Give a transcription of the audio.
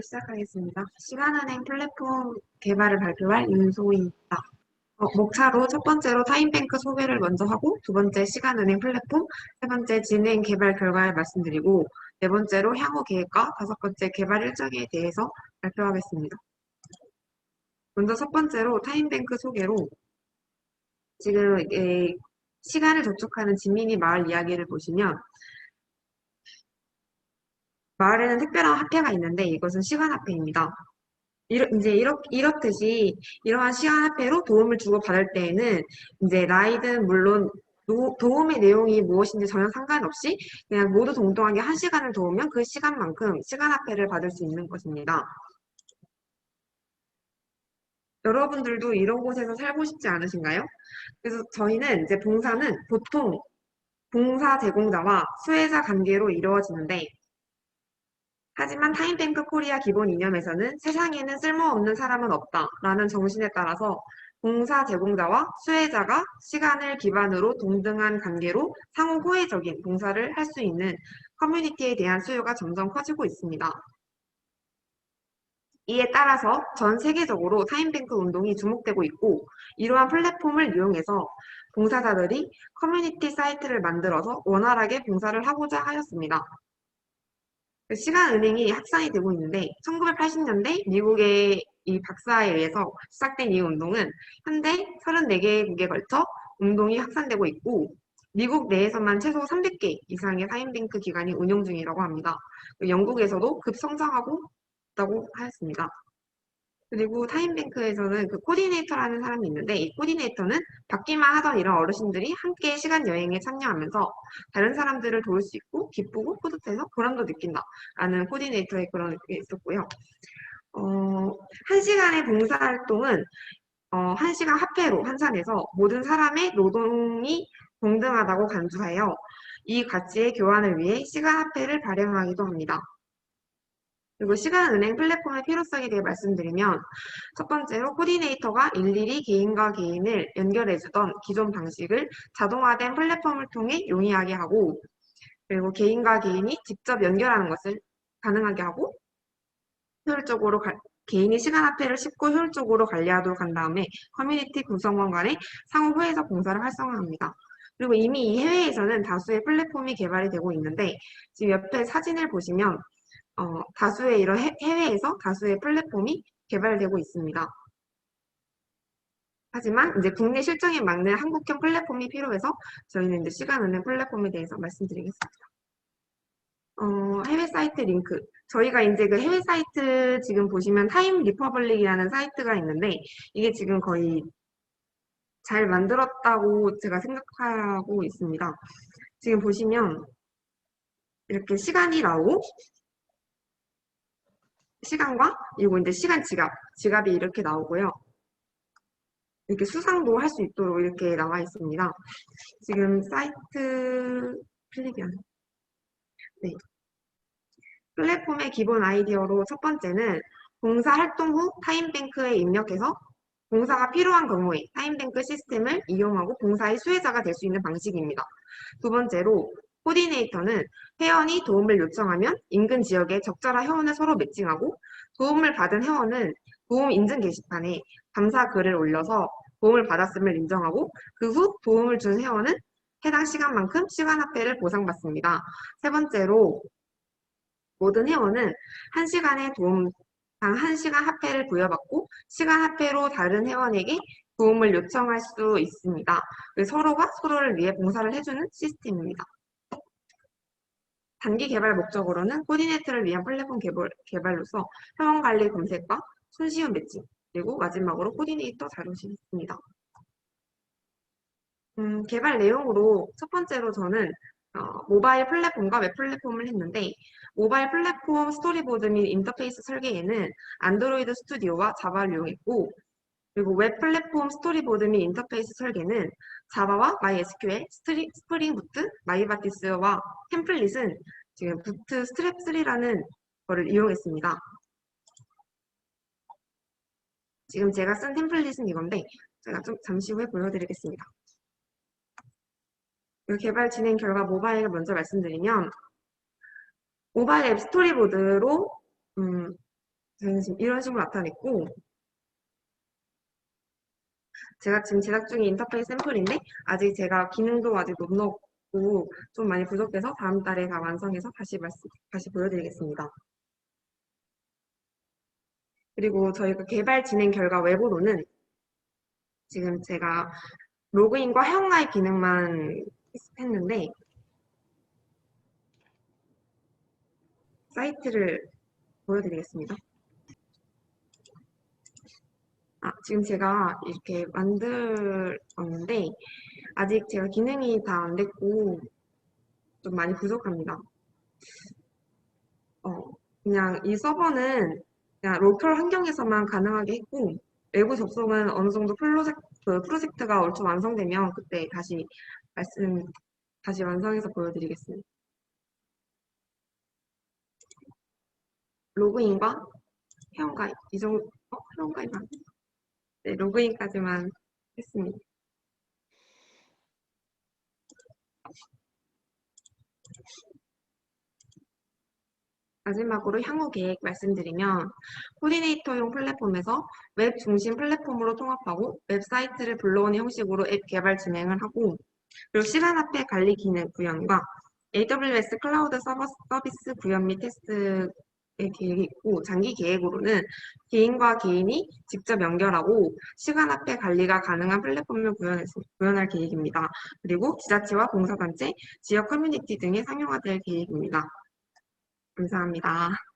시작하겠습니다. 시간은행 플랫폼 개발을 발표할 윤소희입니다. 어, 목차로 첫 번째로 타임뱅크 소개를 먼저 하고 두 번째 시간은행 플랫폼, 세 번째 진행 개발 결과를 말씀드리고 네 번째로 향후 계획과 다섯 번째 개발 일정에 대해서 발표하겠습니다. 먼저 첫 번째로 타임뱅크 소개로 지금 에, 시간을 저축하는 진민이 마을 이야기를 보시면 마을에는 특별한 화폐가 있는데 이것은 시간화폐입니다. 이러, 이제 이렇, 이렇듯이 이러한 시간화폐로 도움을 주고 받을 때에는 이제 나이든 물론 도, 도움의 내용이 무엇인지 전혀 상관없이 그냥 모두 동등하게 한 시간을 도우면 그 시간만큼 시간화폐를 받을 수 있는 것입니다. 여러분들도 이런 곳에서 살고 싶지 않으신가요? 그래서 저희는 이제 봉사는 보통 봉사 제공자와 수혜자 관계로 이루어지는데 하지만 타임뱅크 코리아 기본 이념에서는 세상에는 쓸모없는 사람은 없다 라는 정신에 따라서 봉사 제공자와 수혜자가 시간을 기반으로 동등한 관계로 상호 호혜적인 봉사를 할 수 있는 커뮤니티에 대한 수요가 점점 커지고 있습니다. 이에 따라서 전 세계적으로 타임뱅크 운동이 주목되고 있고 이러한 플랫폼을 이용해서 봉사자들이 커뮤니티 사이트를 만들어서 원활하게 봉사를 하고자 하였습니다. 그 시간은행이 확산이 되고 있는데 1980년대 미국의 이 박사에 의해서 시작된 이 운동은 현재 34개국에 걸쳐 운동이 확산되고 있고 미국 내에서만 최소 300개 이상의 타임뱅크 기관이 운영 중이라고 합니다. 영국에서도 급성장하고 있다고 하였습니다. 그리고 타임뱅크에서는 그 코디네이터라는 사람이 있는데 이 코디네이터는 받기만 하던 이런 어르신들이 함께 시간 여행에 참여하면서 다른 사람들을 도울 수 있고 기쁘고 뿌듯해서 보람도 느낀다라는 코디네이터의 그런 게 있었고요. 어, 한 시간의 봉사활동은 어, 한 시간 화폐로 환산해서 모든 사람의 노동이 동등하다고 간주하여 이 가치의 교환을 위해 시간 화폐를 발행하기도 합니다. 그리고 시간은행 플랫폼의 필요성에 대해 말씀드리면 첫 번째로 코디네이터가 일일이 개인과 개인을 연결해주던 기존 방식을 자동화된 플랫폼을 통해 용이하게 하고 그리고 개인과 개인이 직접 연결하는 것을 가능하게 하고 효율적으로 가, 개인이 시간 화폐를 쉽고 효율적으로 관리하도록 한 다음에 커뮤니티 구성원 간의 상호 후에서 봉사를 활성화합니다. 그리고 이미 이 해외에서는 다수의 플랫폼이 개발이 되고 있는데 지금 옆에 사진을 보시면 어, 다수의 이런 해, 해외에서 다수의 플랫폼이 개발되고 있습니다. 하지만 이제 국내 실정에 맞는 한국형 플랫폼이 필요해서 저희는 이제 시간 은행 플랫폼에 대해서 말씀드리겠습니다. 어, 해외 사이트 링크. 저희가 이제 그 해외 사이트 지금 보시면 타임 리퍼블릭이라는 사이트가 있는데 이게 지금 거의 잘 만들었다고 제가 생각하고 있습니다. 지금 보시면 이렇게 시간이 나오고 시간과 그리고 이제 시간 지갑, 지갑이 이렇게 나오고요. 이렇게 수상도 할 수 있도록 이렇게 나와 있습니다. 지금 사이트 클릭이 안 네. 플랫폼의 기본 아이디어로 첫 번째는 봉사 활동 후 타임뱅크에 입력해서 봉사가 필요한 경우에 타임뱅크 시스템을 이용하고 봉사의 수혜자가 될 수 있는 방식입니다. 두 번째로 코디네이터는 회원이 도움을 요청하면 인근 지역에 적절한 회원을 서로 매칭하고 도움을 받은 회원은 도움 인증 게시판에 감사 글을 올려서 도움을 받았음을 인정하고 그 후 도움을 준 회원은 해당 시간만큼 시간 화폐를 보상받습니다. 세 번째로 모든 회원은 한시간의 도움 당 1시간 화폐를 부여받고 시간 화폐로 다른 회원에게 도움을 요청할 수 있습니다. 서로가 서로를 위해 봉사를 해주는 시스템입니다. 단기 개발 목적으로는 코디네이터를 위한 플랫폼 개발, 개발로서 회원 관리 검색과 손쉬운 매칭, 그리고 마지막으로 코디네이터 자료실이 있습니다. 음, 개발 내용으로 첫 번째로 저는 어, 모바일 플랫폼과 웹 플랫폼을 했는데 모바일 플랫폼 스토리보드 및 인터페이스 설계에는 안드로이드 스튜디오와 자바를 이용했고 그리고 웹 플랫폼 스토리보드 및 인터페이스 설계는 자바와 MySQL, 스트리, 스프링 부트, 마이바티스와 템플릿은 지금 부트 스트랩 3라는 거를 이용했습니다. 지금 제가 쓴 템플릿은 이건데 제가 좀 잠시 후에 보여드리겠습니다. 개발 진행 결과 모바일을 먼저 말씀드리면 모바일 앱 스토리보드로 음, 저희는 지금 이런 식으로 나타냈고 제가 지금 제작 중인 인터페이스 샘플인데 아직 제가 기능도 아직 못 넣었고 좀 많이 부족해서 다음 달에 다 완성해서 다시 말씀 다시 보여드리겠습니다. 그리고 저희가 개발 진행 결과 외부로는 지금 제가 로그인과 회원가입 기능만 했는데 사이트를 보여드리겠습니다. 아, 지금 제가 이렇게 만들었는데 아직 제가 기능이 다 안 됐고 좀 많이 부족합니다. 어, 그냥 이 서버는 그냥 로컬 환경에서만 가능하게 했고 외부 접속은 어느 정도 프로젝트, 그 프로젝트가 얼추 완성되면 그때 다시 말씀 다시 완성해서 보여드리겠습니다. 로그인과 회원가입 이 정도 어? 회원가입 안 네, 로그인까지만 했습니다. 마지막으로 향후 계획 말씀드리면 코디네이터용 플랫폼에서 웹 중심 플랫폼으로 통합하고 웹사이트를 불러오는 형식으로 앱 개발 진행을 하고 그리고 시간 앞에 관리 기능 구현과 AWS 클라우드 서비스 구현 및 테스트의 계획이 있고 장기 계획으로는 개인과 개인이 직접 연결하고 시간 앞에 관리가 가능한 플랫폼을 구현할, 구현할 계획입니다. 그리고 지자체와 봉사단체, 지역 커뮤니티 등에 상용화될 계획입니다. 감사합니다.